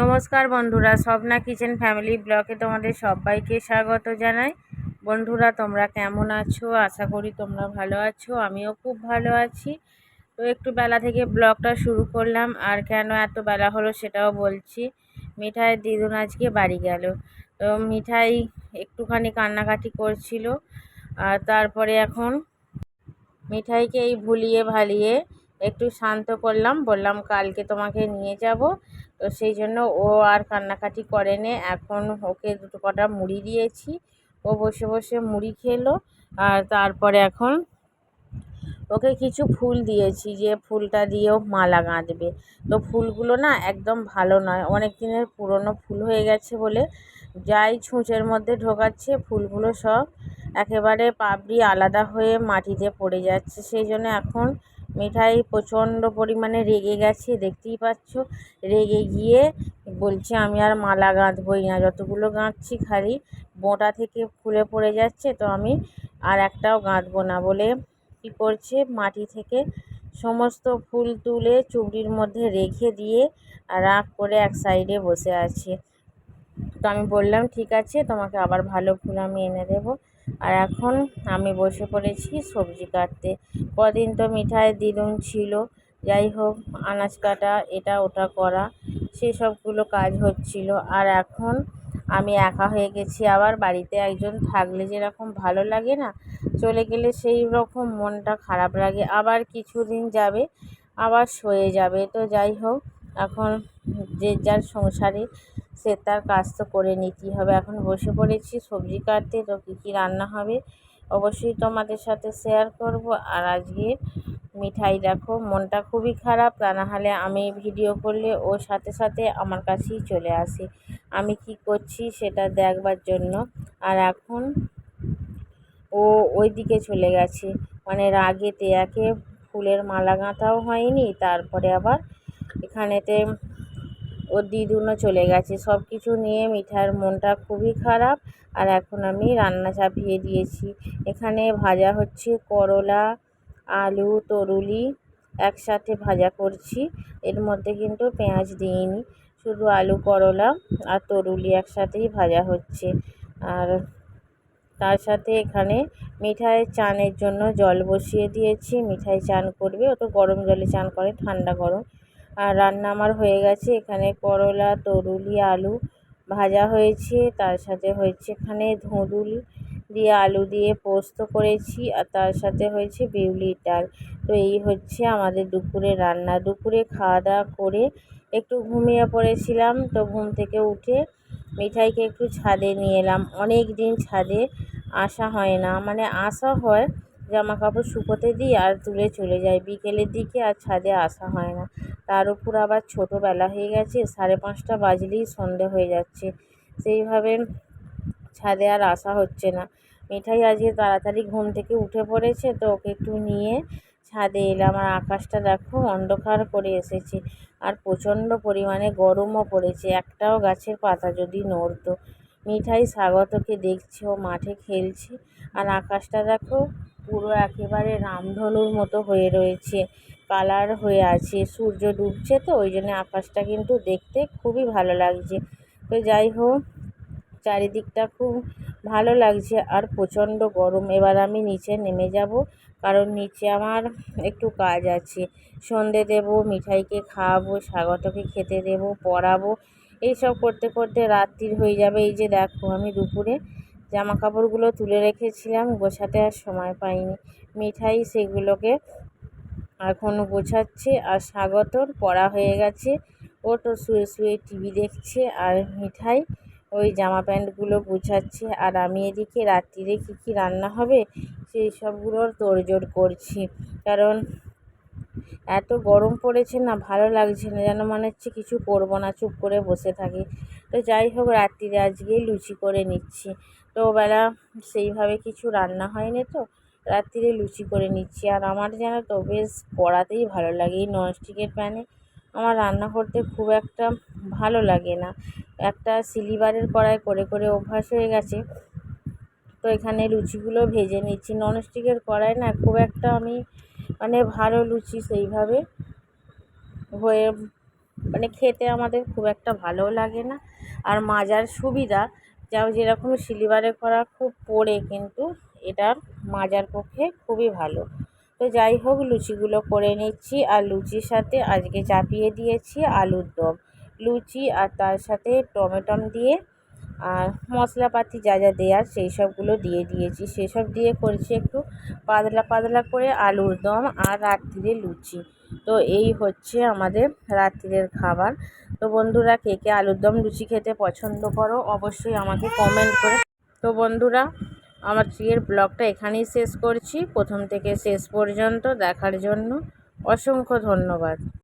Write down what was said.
নমস্কার বন্ধুরা, Swapna kitchen family ব্লকে তোমাদের সবাইকে স্বাগত জানাই। বন্ধুরা, তোমরা কেমন আছো? আশা করি তোমরা ভালো আছো, আমিও খুব ভালো আছি। তো একটু বেলা থেকে ব্লগটা শুরু করলাম, আর কেন এত বেলা হলো সেটাও বলছি। মিঠাই দিদুন আজকে বাড়ি গেল। তো মিঠাই একটুখানি কান্নাকাটি করছিল, আর তারপরে এখন মিঠাইকে এই ভুলিয়ে ভালিয়ে একটু শান্ত করলাম, বললাম কালকে তোমাকে নিয়ে যাব। তো সেই জন্য ও আর কান্নাকাটি করেনি। এখন ওকে দুটো কটা মুড়ি দিয়েছি। ও বসে বসে মুড়ি খেলো। আর তারপরে এখন ওকে কিছু ফুল দিয়েছি যে ফুলটা দিয়েও মালা গাঁথবে তো ফুলগুলো না একদম ভালো নয়। অনেক দিনের পুরনো ফুল হয়ে গেছে বলে যাই ছুঁচের মধ্যে ঢোকাচ্ছে, ফুলগুলো সব একেবারে পাপড়ি আলাদা হয়ে মাটিতে পড়ে যাচ্ছে। সেই জন্য এখন মিঠাই প্রচণ্ড পরিমাণে রেগে গেছে, দেখতেই পাচ্ছ? রেগে গিয়ে বলছে, আমি আর মালা গাঁথবই না, যতগুলো গাঁথছি খালি বোঁটা থেকে ফুলে পড়ে যাচ্ছে, তো আমি আর একটাও গাঁথবো না। বলে কী করছে? মাটি থেকে সমস্ত ফুল তুলে চুবড়ির মধ্যে রেখে দিয়ে রাগ করে এক সাইডে বসে আছে। তো আমি বললাম, ঠিক আছে, তোমাকে আবার ভালো ফুল আমি এনে দেবো। আর এখন আমি বসে পড়েছি সবজি কাটতে। কদিন তো মিঠাই দিলুম ছিল। যাই হোক, আনাজ কাটা, এটা ওটা করা, সেসবগুলো কাজ হচ্ছিল। আর এখন আমি একা হয়ে গেছি। আবার বাড়িতে একজন থাকলে যেরকম ভালো লাগে না, চলে গেলে সেই রকম মনটা খারাপ লাগে। আবার কিছুদিন যাবে, আবার সয়ে যাবে। তো যাই হোক, এখন যে যার সংসারে সে তার কাজ তো করে নিতেই হবে। এখন বসে পড়েছি, সবজি কাটতে, তো কী কী রান্না হবে অবশ্যই তোমাদের সাথে শেয়ার করব। আর আজকে মিঠাই দেখো, মনটা খুবই খারাপ, তা নাহলে আমি ভিডিও করলে ওর সাথে সাথে আমার কাছেই চলে আসে। আমি কি করছি সেটা দেখবার জন্য। আর এখন ও ওই দিকে চলে গেছে। মানে রাগে তেয়াকে ফুলের মালা গাঁথাও হয়নি, তারপরে আবার এখানেতে ওর দিদুনও চলে গেছে। সব কিছু নিয়ে মিঠার মনটা খুবই খারাপ আর এখন আমি রান্না চাপিয়ে দিয়েছি। এখানে ভাজা হচ্ছে করলা, আলু, তরুলি একসাথে ভাজা করছি। এর মধ্যে কিন্তু পেঁয়াজ দিইনি, শুধু আলু, করলা আর তরুলি একসাথেই ভাজা হচ্ছে। আর তার সাথে এখানে মিঠাই চানের জন্য জল বসিয়ে দিয়েছি। মিঠাই চান করবে, ও তো গরম জলে চান করে, ঠান্ডা গরম। আর রান্না আমার হয়ে গেছে। এখানে করলা, তরুলি, আলু ভাজা হয়েছে। তার সাথে হয়েছে এখানে ধুঁদুল দিয়ে আলু দিয়ে পোস্ত করেছি। আর তার সাথে হয়েছে বিউলির ডাল। তো এই হচ্ছে আমাদের দুপুরে রান্না। দুপুরে খাওয়া দাওয়া করে একটু ঘুমিয়ে পড়েছিলাম। তো ঘুম থেকে উঠে মিঠাইকে একটু ছাদে নিয়ে এলাম। অনেক দিন ছাদে আসা হয় না। মানে আসা হয় জামা কাপড় শুকোতে দিই আর তুলে চলে যাই। বিকেলের দিকে আর ছাদে আসা হয় না। তার উপর আবার ছোটোবেলা হয়ে গেছে, সাড়ে পাঁচটা বাজলেই সন্ধে হয়ে যাচ্ছে। সেইভাবে ছাদে আর আসা হচ্ছে না। মিঠাই আজকে তাড়াতাড়ি ঘুম থেকে উঠে পড়েছে, তো ওকে একটু নিয়ে ছাদে এলাম। আর আকাশটা দেখো, অন্ধকার করে এসেছে। আর প্রচণ্ড পরিমাণে গরমও পড়েছে, একটাও গাছের পাতা যদি নড়তো। মিঠাই স্বাগতকে দেখছে, ও মাঠে খেলছে। আর আকাশটা দেখো পুরো একেবারে রামধনুর মতো হয়ে রয়েছে, কালার হয়ে আছে, সূর্য ডুবছে তো, ওই জন্য আকাশটা কিন্তু দেখতে খুবই ভালো লাগছে। তো যাই হোক, চারিদিকটা খুব ভালো লাগছে আর প্রচণ্ড গরম। এবার আমি নিচে নেমে যাব, কারণ নিচে আমার একটু কাজ আছে। সন্ধে দেব, মিঠাইকে খাওয়াবো, স্বাগতকে খেতে দেব, পড়াবো, এইসব করতে করতে রাত্রির হয়ে যাবে। এই যে দেখো, আমি দুপুরে জামা কাপড়গুলো তুলে রেখেছিলাম, গোছাতে আর সময় পাইনি। মিঠাই সেগুলোকে এখন গোছাচ্ছে আর স্বাগতর পড়া হয়ে গেছে। ও তো শুয়ে শুয়ে টিভি দেখছে আর মিঠাই ওই জামা প্যান্টগুলো গুছাচ্ছে। আর আমি এদিকে রাত্রিরে কী কী রান্না হবে, সেই সবগুলোর তোড়জোড় করছি। কারণ এত গরম পড়েছে না, ভালো লাগছে না, যেন মনে হচ্ছে কিছু করব না, চুপ করে বসে থাকি। তো যাই হোক, রাত্রিরে আজকে লুচি করে নিচ্ছি। তো বেলা সেইভাবে কিছু রান্না হয়নি তো, রাত্রিরে লুচি করে নিচ্ছি। আর আমার যেন তো বেশ পড়াতেই ভালো লাগে এই ননস্টিকের প্যানে। আমার রান্না করতে খুব একটা ভালো লাগে না। একটা সিলিভারের কড়াই করে করে অভ্যাস হয়ে গেছে। তো এখানে লুচিগুলো ভেজে নিচ্ছি। ননস্টিকের কড়াই না, খুব একটা আমি মানে ভালো লুচি সেইভাবে হয়ে মানে খেতে আমাদের খুব একটা ভালোও লাগে না। আর মাজার সুবিধা যাও যেরকম সিলিভারে করা খুব পড়ে কিন্তু এটা মাজার পক্ষে খুবই ভালো। তো যাই হোক, লুচিগুলো করে নিচ্ছি আর লুচির সাথে আজকে চাপিয়ে দিয়েছি আলুর দম। লুচি আর তার সাথে টমেটম দিয়ে আর মশলাপাতি যা যা দেওয়ার সেই সবগুলো দিয়ে দিয়েছি। সেসব দিয়ে করেছি একটু পাতলা পাতলা করে আলুর দম আর রাত্রিরে লুচি। তো এই হচ্ছে আমাদের রাত্রিরের খাবার। তো বন্ধুরা, কে কে আলুর দম লুচি খেতে পছন্দ করো অবশ্যই আমাকে কমেন্ট করে। তো বন্ধুরা, আমার প্রিয়ের ব্লগটা এখানেই শেষ করছি। প্রথম থেকে শেষ পর্যন্ত দেখার জন্য অসংখ্য ধন্যবাদ।